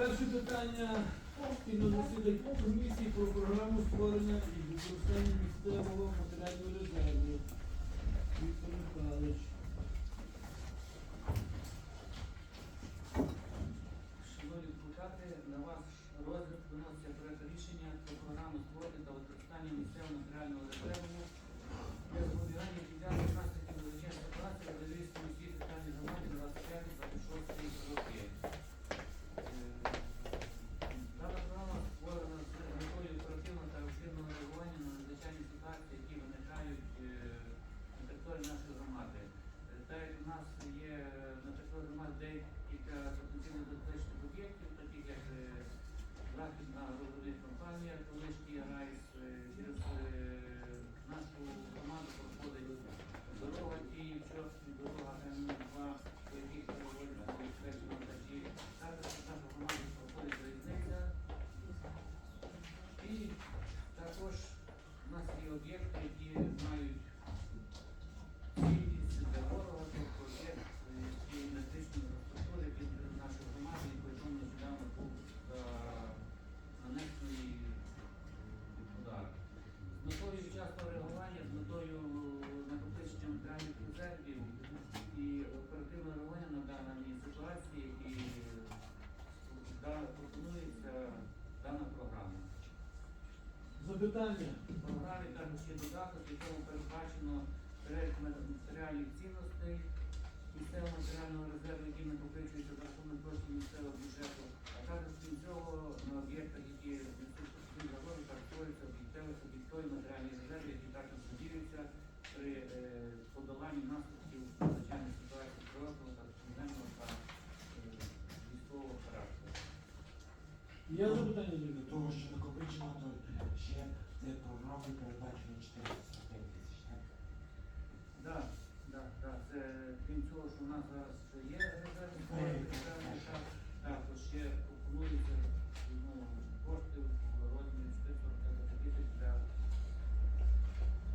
Перше питання спільно засідань комісії про програму створення і використання місцевого матеріального резерву. Віктор Михайлович. Hallelujah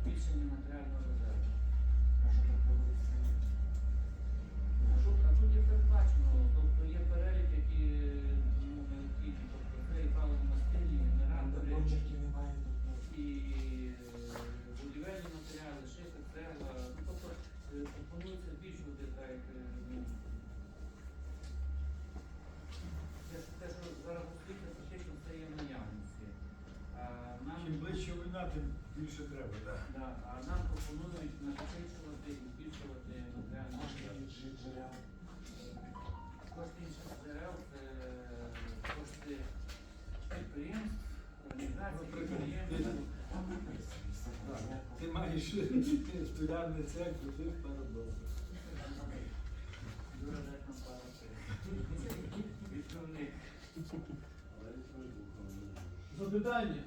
збільшення матеріального резерву. А тут є передбачено, тобто є перелік, які ну, необхідні, тобто це і паливно-мастильні, генератори тобто тобто. і е, будівельні матеріали, шита, цегла. Ну, тобто е, пропонується більш збільшувати так, е, ну, те, що зараз освітлення, фактично це є наявності. Чим ближче війна, тим Більше треба, так. Да. А нам пропонують накопичувати і збільшувати матеріальні джерел. Кошти інших джерел це е, кошти підприємств, організацій, підприємств. Ти маєш стулярний цех, купив пару доларів. Запитання.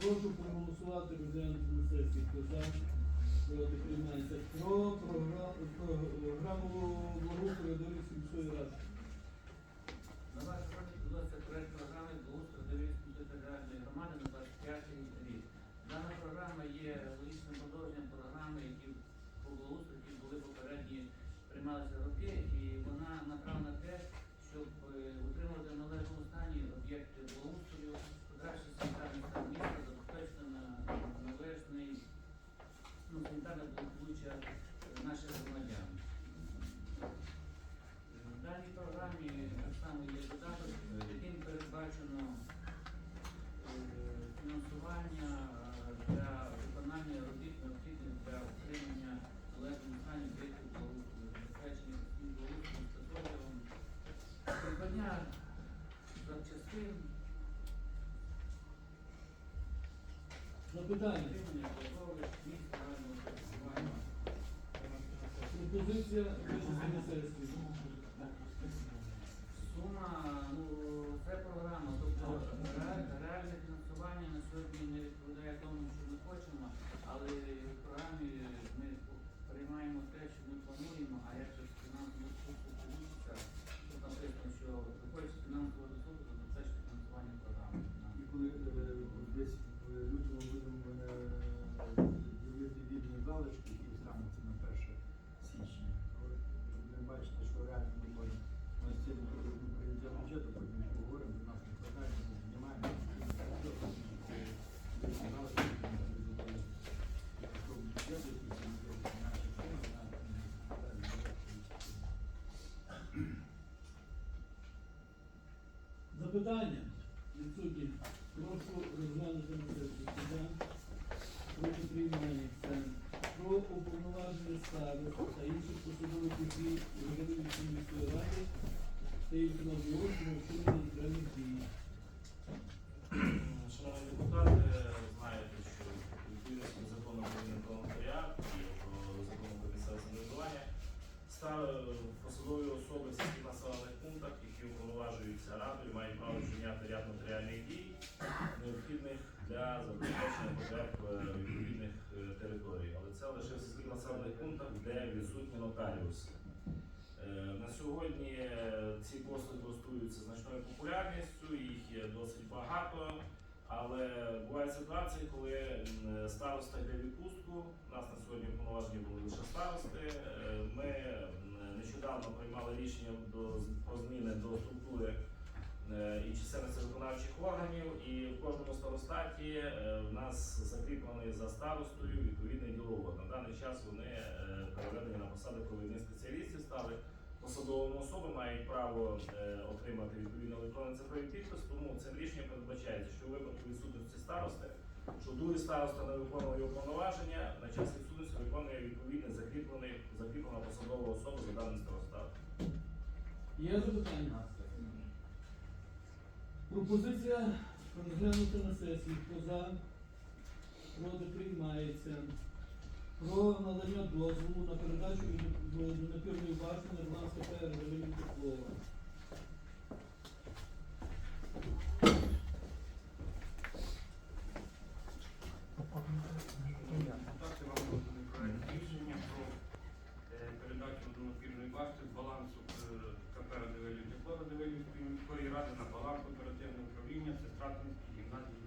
Прошу проголосувати розглянути на сесії хто за проти приймається. Про програму благоустрою Долівської міської ради. На ваш проект, будь ласка, проект частину. Запитання. Пропозиція вичислення сесії. Сума, ну, це програма, тобто реальне фінансування на сьогодні не відбувається. Запитання? Відсутні. Прошу розглянути на сесію. Хто за? Проти приймається. Про уповноваження старост та інших посадових осіб Європейської міської ради та їх на злочину вчинення окремих дій. Шановні депутати, знаєте, що закону України про нотаріат і про закону про місцеве самоврядування стали посадові особи в сільських населених пунктах, які уповноважуються радою, мають право вчиняти ряд нотаріальних дій, необхідних для забезпечення потреб е, відповідних е, територій. Але це лише в сільських населених пунктах, де відсутні нотаріуси. Е, На сьогодні е, ці послуги користуються значною популярністю, їх є досить багато, але бувають ситуації, коли староста йде відпустку. У нас на сьогодні повноважені були лише старости. Е, Ми нещодавно приймали рішення до, про зміни до структури е, і чисельності виконавчих органів, і в кожному старостаті е, в нас закріплений за старостою відповідний діловод. На даний час вони переведені на посади провідних спеціалістів стали посадовими особи мають право е, отримати відповідно електронний цифровий підпис, тому цим рішенням передбачається, що у випадку відсутності старости, що другий староста не виконує його повноваження, на час відсутності виконує відповідний закріплений закріплена посадова особа за даним старостатом. Є запитання? Пропозиція розглянути на сесії. Хто за? Проти приймається. Про надання дозволу на передачу водонапірної башни Нормандська ПР Галини Теплова. Депутати вам розданий проект рішення про е, передачу водонапірної башти з балансу е, КП Радивилів тепло Радивилівської міської ради на баланс оперативного управління Сестратинської гімназії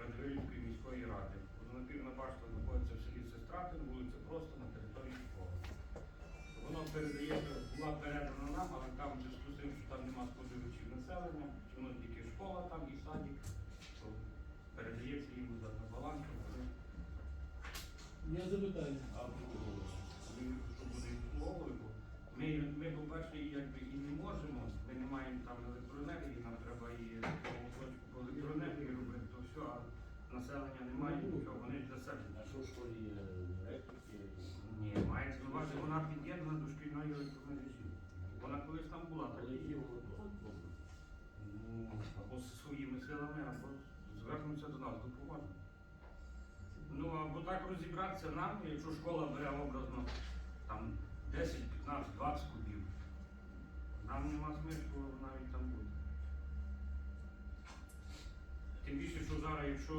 Радивилівської міської ради. Водонапірна башта знаходиться в селі Сестратин, вулиця Просто на території школи. Воно передається, була передана нам, але там в зв'язку з тим, що там нема споживачів населення, що воно тільки школа там і садик, то передається їм на баланс. запитання? а що буде бо ми, ми по-перше, якби і не можемо, ми не маємо там електроенергії, нам треба і точку по електроенергії робити, то все, а населення немає, нічого, вони для себе. А що в школі є електрики? Ні, мається на увазі, вона під'єднана до шкільної електромережі. Вона колись там була, так і є. Ну, або своїми силами, або звернуться до нас, допоможемо. Ну, або так розібратися нам, якщо школа бере образно там 10, 15, 20 кубів. Нам нема смислу навіть там бути. Тим більше, що зараз, якщо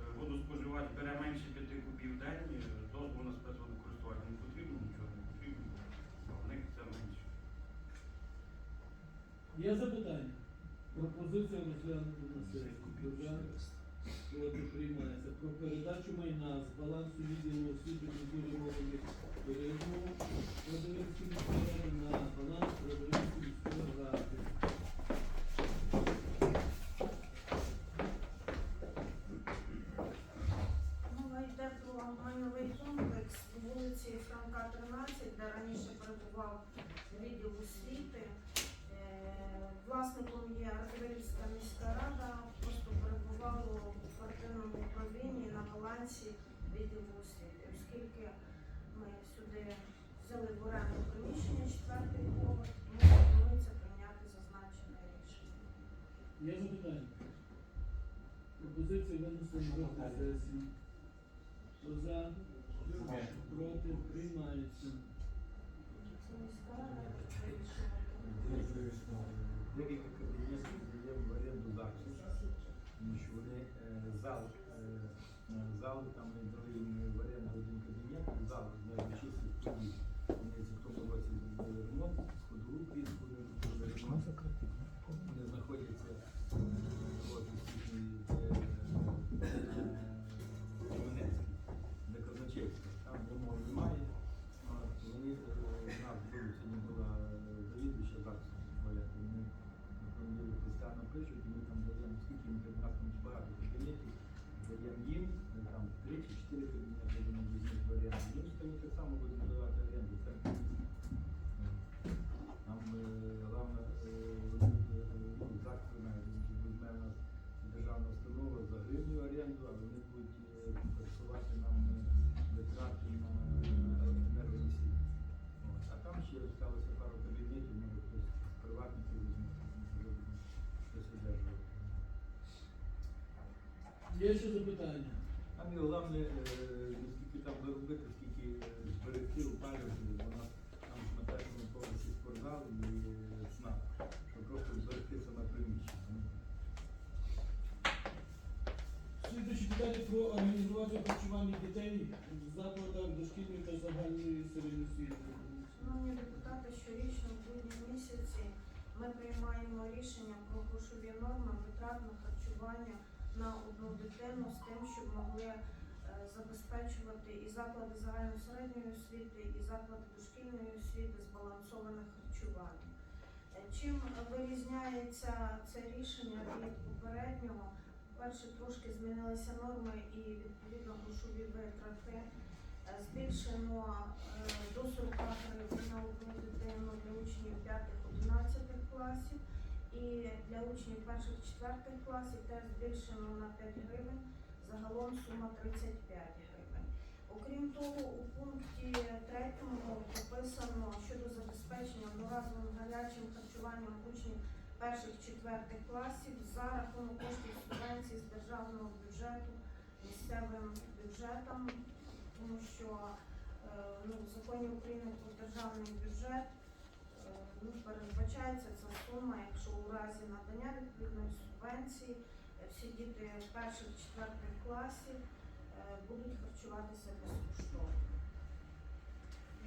е, водоспоживач бере менше 5 кубів в день, е, дозволу на спецводокористування не потрібно, нічого не потрібно. А в них це менше. Є запитання? Пропозиція розглянути. Хто приймається. Про передачу майна з балансу відділу освіти культури молоді туризму Радивилівської міської ради на баланс міської ради. Мова йде про майновий комплекс по вулиці Франка 13, де раніше перебував відділ освіти. Е, Власником є Радивилівська міська рада, просто перебувало у квартирному управлінні на балансі відділу освіти. Оскільки ми сюди взяли в оренду приміщення четвертий поверх, тому пропонується прийняти зазначене рішення. Є запитання? Пропозиція винесена на сесії. Хто за? Проти приймається. Це міська рада. Декілька кабінетів є в оренду ЗАГСу, тому що вони е, зал, е, зал там ми дали їм в оренду один кабінет, зал для чистих подій. Вони в тому році зробили ремонт, ходову плітку, Є ще запитання? Там і головне, е, скільки там заробити, скільки е, зберегти у паліві, бо у нас там на першому поверсі спортзал і е, СНАП, щоб просто зберегти саме приміщення. Слідуюче питання про організувати харчування дітей в закладах дошкільної та загальної середньої освіти. Шановні депутати, щорічно в грудні місяці ми приймаємо рішення про грошові норми витрат на харчування на одну дитину з тим, щоб могли е, забезпечувати і заклади загальної середньої освіти, і заклади дошкільної освіти збалансоване харчування. Е, Чим вирізняється це рішення від попереднього? По-перше, трошки змінилися норми і відповідно грошові витрати. Збільшено до 40 гривень на одну дитину для учнів 5-11 класів і для учнів перших 4 класів теж збільшено на 5 гривень, загалом сума 35 гривень. Окрім того, у пункті 3 прописано щодо забезпечення одноразовим гарячим харчуванням учнів перших 4 класів за рахунок коштів субвенцій з державного бюджету місцевим бюджетам тому що е, ну, в законі України про державний бюджет е, ну, передбачається ця сума, якщо у разі надання відповідної субвенції е, всі діти перших четвертих класів е, будуть харчуватися безкоштовно.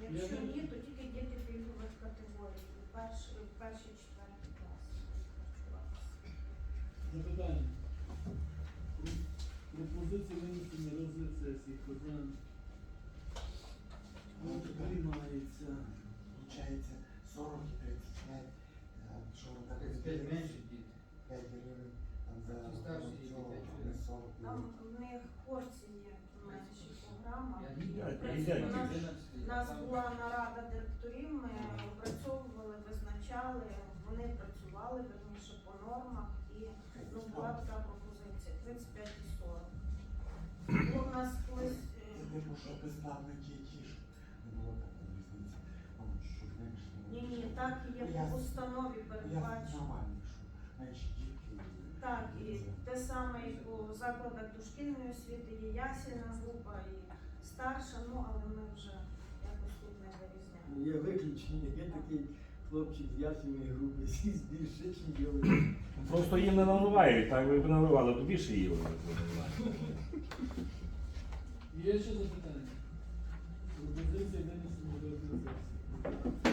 Якщо ні, то тільки діти пільгових категорій, перші, перші четверті класи будуть харчуватися. Запитання. Пропозиція винесення розгляд сесії. Хто за? Проти приймається. Получається 40 і 35, а що так 35 менше діти. 5 гривень там за Ці старші рахунок діти, цього, п'ять а не гривень. 40 Там гривень. в них порції менші програма. Я В не принципі, у нас знаю. У нас була нарада директорів, ми опрацьовували, визначали, вони працювали верніше по нормах і ну, була така пропозиція 35 і 40. Було в нас колись. Ну, ні, ні, так і є по установі передбачено. Так, і те саме і по закладах дошкільної освіти, є ясельна група, і старша, ну але ми вже якось тут не вирізняємо. Є виключення, є такий хлопчик з ясної групи, всі більше, ніж я. Просто їм не наливають, так ви б наливали, то більше їли. Є ще запитання? Пропозиція не на сесії.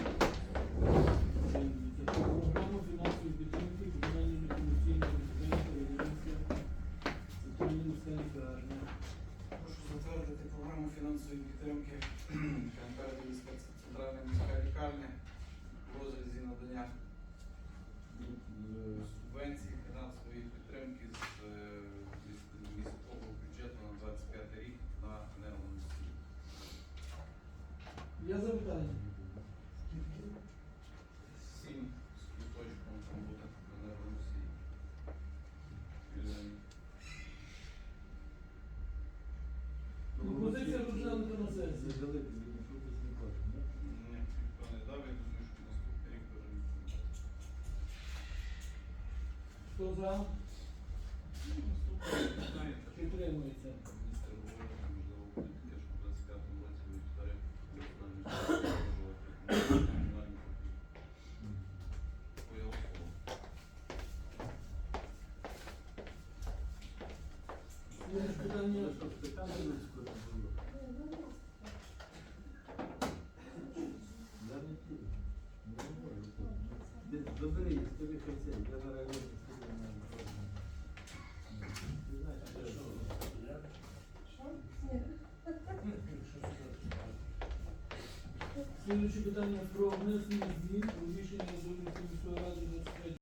Затвердити програму фінансової підтримки Львівська центральна міська лікарня в розрізі надання субвенції фінансової підтримки з е, міс- міського бюджету на 25 рік на енергоносії. Я запитання? Сім з куточком там буде енергоносії. Вільнені. Пропозиція розглянути на Це сесії. великий, він хлопець не хоче, да? Ні, ніхто не дав, я думаю, що наступний рік теж ніхто не дасть. Хто за? Питання, Підтримується. Міністр говорив, можливо, буде таке, що в 25-му році вівторик національний продовжувати комунальні по його слову. Є ж питання. Ну, що, питання людського там було? Я не ті. Не можу. Де- Добери, їх, скажи, хай це. Я зараз його скажу на програму. Ти знаєш, що Слідуюче питання про внесення змін у рішення Донецької